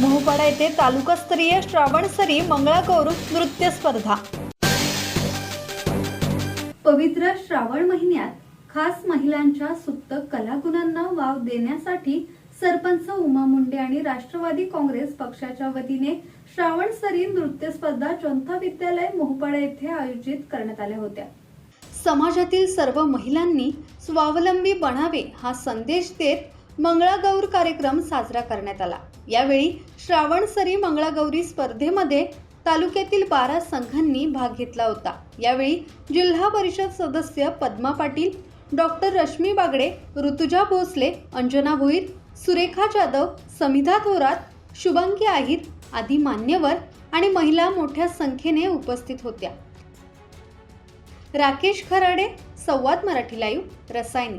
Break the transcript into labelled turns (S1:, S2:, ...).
S1: मोहपाडा येथे तालुकास्तरीय श्रावणसरी मंगळागौर नृत्य स्पर्धा. पवित्र श्रावण महिन्यात खास महिलांच्या सुप्त कलागुणांना वाव देण्यासाठी सरपंच उमा मुंडे आणि राष्ट्रवादी काँग्रेस पक्षाच्या वतीने श्रावण सरी नृत्य स्पर्धा चोंथा विद्यालय मोहपाडा येथे आयोजित करण्यात आल्या होत्या. समाजातील सर्व महिलांनी स्वावलंबी बनावे हा संदेश देत मंगळागौर कार्यक्रम साजरा करण्यात आला. यावेळी श्रावणसरी मंगळागौरी स्पर्धेमध्ये तालुक्यातील बारा संघांनी भाग घेतला होता. यावेळी जिल्हा परिषद सदस्य पद्मा पाटील डॉक्टर रश्मी बागडे ऋतुजा भोसले अंजना भोईर सुरेखा जाधव समिधा थोरात शुभांकी आहिर आदी मान्यवर आणि महिला मोठ्या संख्येने उपस्थित होत्या. राकेश खराडे संवाद मराठी लाईव्ह रसायनी.